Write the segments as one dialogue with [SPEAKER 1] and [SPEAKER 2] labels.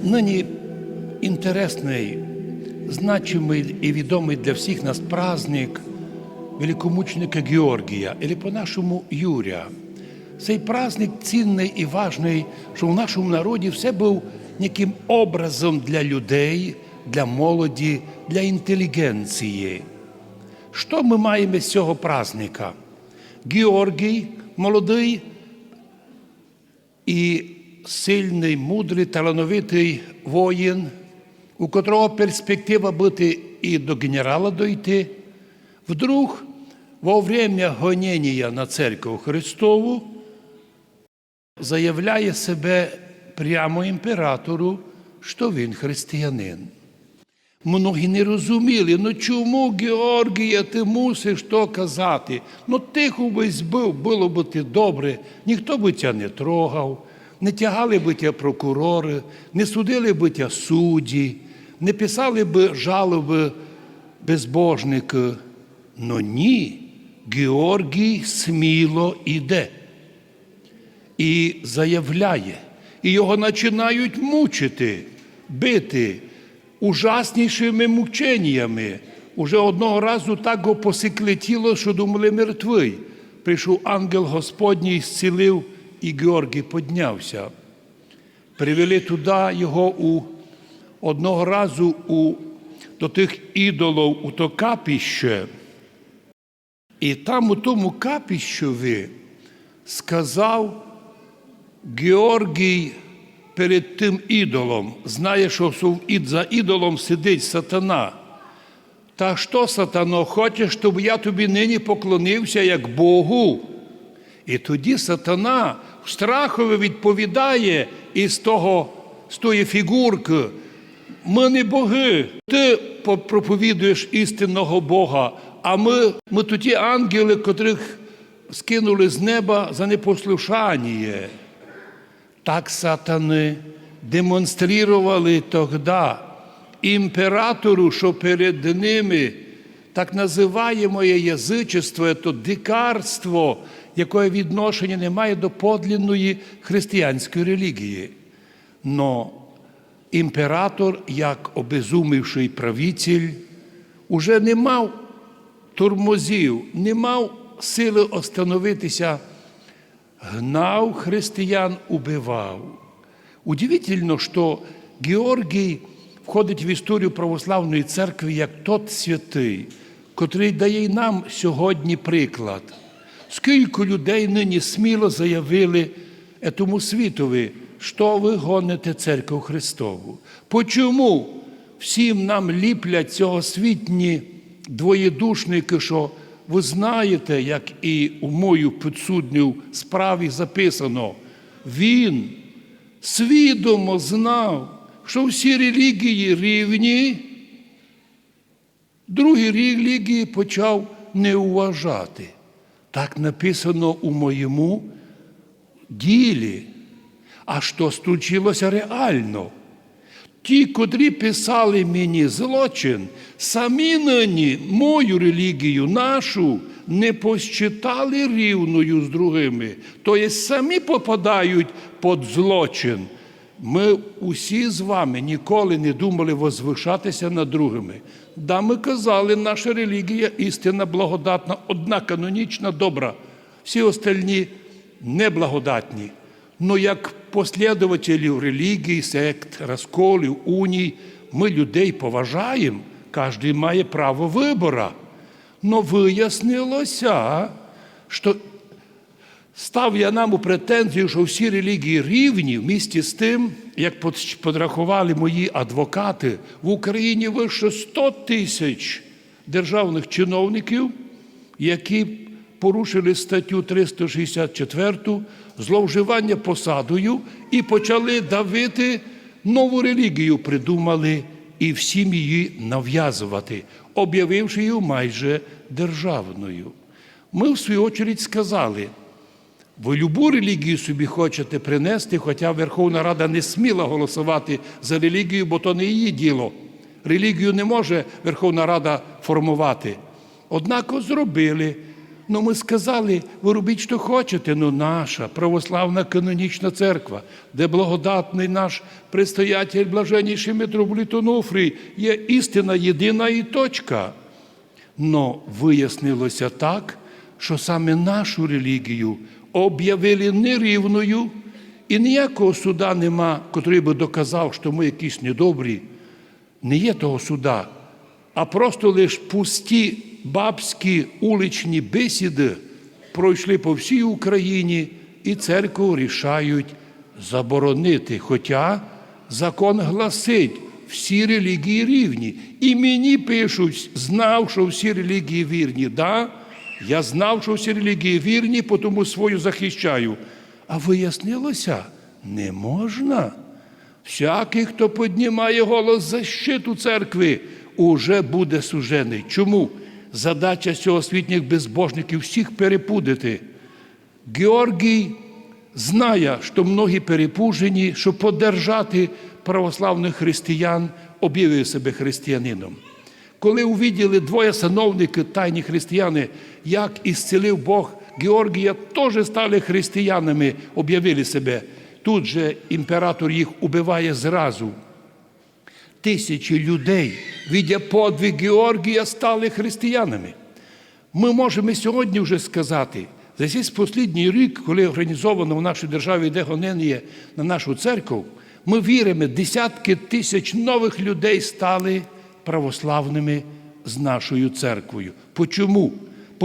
[SPEAKER 1] Нині інтересний, значимий і відомий для всіх нас праздник великомученика Георгія, або по-нашому Юрія. Цей праздник цінний і важний, що в нашому народі все був яким образом для людей, для молоді, для інтелігенції. Що ми маємо з цього праздника? Георгій, молодий і сильний, мудрий, талановитий воїн, у котрого перспектива бути і до генерала дойти, вдруг во время гонення на церкву Христову заявляє себе прямо імператору, що він християнин. Многі не розуміли, ну чому Георгія ти мусиш то казати? Ну тихо би збив, було б ти добре, ніхто би тя не трогав, не тягали би тя прокурори, не судили би тя судді, не писали би жалоби безбожники. Но ні, Георгій сміло іде і заявляє, і його починають мучити, бити ужаснішими мученнями. Уже одного разу так го посекли тіло, що думали мертвий. Прийшов ангел Господній, зцілив, і Георгій піднявся. Привели туди його у одного разу у, до тих ідолів у то капіще. І там у тому капіщові сказав Георгій перед тим ідолом, знає, що за ідолом сидить сатана. Та що, сатано, хочеш, щоб я тобі нині поклонився як Богу? І тоді сатана страхові відповідає із того, з тої фігурки. Ми не боги, ти проповідуєш істинного Бога, а ми, ми то ті ангели, котрих скинули з неба за непослушання. Так сатани демонстрували тоді імператору, що перед ними так називаємо язичество, це дикарство, яке відношення не має до подлинної християнської релігії. Но імператор, як обезумівший правитель, уже не мав турмозів, не мав сили остановитися гнав християн, убивав. Удивительно, що Георгій входить в історію православної церкви як тот святий, котрий дає нам сьогодні приклад. Скільки людей нині сміло заявили этому світові, що ви гоните церкву Христову? Почому всім нам ліплять цього світні двоєдушники, що ви знаєте, як і у мою підсудню справі записано, він свідомо знав, що всі релігії рівні, другі релігії почав не уважати. Так написано у моєму ділі. А що случилося реально? Ті, котрі писали мені злочин, самі нині мою релігію, нашу, не посчитали рівною з другими, тобто самі попадають під злочин. Ми усі з вами ніколи не думали возвишатися над другими. Да, ми казали, наша релігія істинна, благодатна, одна канонічна, добра. Всі остальні неблагодатні. Но як послідователів релігії, сект, розколів, уній, ми людей поважаємо, кожен має право вибору. Но вияснилося, що став я нам у претензію, що всі релігії рівні в місті з тим, як подрахували мої адвокати, в Україні вище 100 тисяч державних чиновників, які порушили статтю 364 зловживання посадою і почали давити нову релігію, придумали і всім її нав'язувати, об'явивши її майже державною. Ми, в свою очередь, сказали, ви любу релігію собі хочете принести, хоча Верховна Рада не сміла голосувати за релігію, бо то не її діло. Релігію не може Верховна Рада формувати. Однак зробили. Ну, ми сказали, ви робіть, що хочете, ну наша православна канонічна церква, де благодатний наш предстоятель, блаженніший митрополит є істина єдина і точка. Но вияснилося так, що саме нашу релігію об'явили нерівною, і ніякого суда нема, котрий би доказав, що ми якісь недобрі. Не є того суда, а просто лише пусті бабські уличні бесіди пройшли по всій Україні і церкву рішають заборонити. Хоча закон гласить, всі релігії рівні. І мені пишуть, знав, що всі релігії вірні. Да, я знав, що всі релігії вірні, тому свою захищаю. А вияснилося, не можна. Всякий, хто піднімає голос защиту церкви, уже буде сужений. Чому? Задача сьогосвітніх безбожників всіх перепудити. Георгій знає, що многі перепужені, щоб подержати православних християн, об'явив себе християнином. Коли увиділи двоє сановники, тайні християни, як ісцелив Бог Георгія, теж стали християнами, об'явили себе. Тут же імператор їх убиває зразу. Тисячі людей, видя подвиг Георгія, стали християнами. Ми можемо сьогодні вже сказати, за цей останній рік, коли організовано в нашій державі йде гонення на нашу церкву, ми віримо, десятки тисяч нових людей стали православними з нашою церквою. Почому?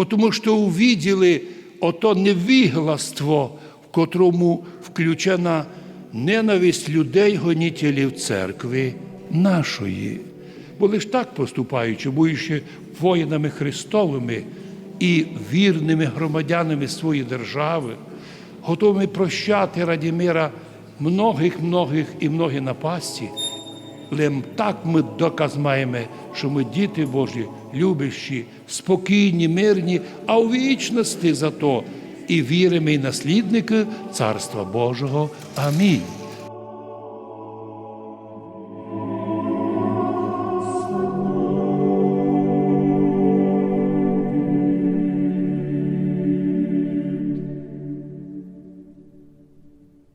[SPEAKER 1] Тому що увиділи ото невігластво, в котрому включена ненависть людей, гонітелів церкви нашої. Бо лиш так поступаючи, будучи воїнами Христовими і вірними громадянами своєї держави, готовими прощати раді мира многих, многих і многі напасті, так ми доказ маємо, що ми діти Божі, любящі, спокійні, мирні, а у вічності зато і віримо, і наслідники Царства Божого. Амінь.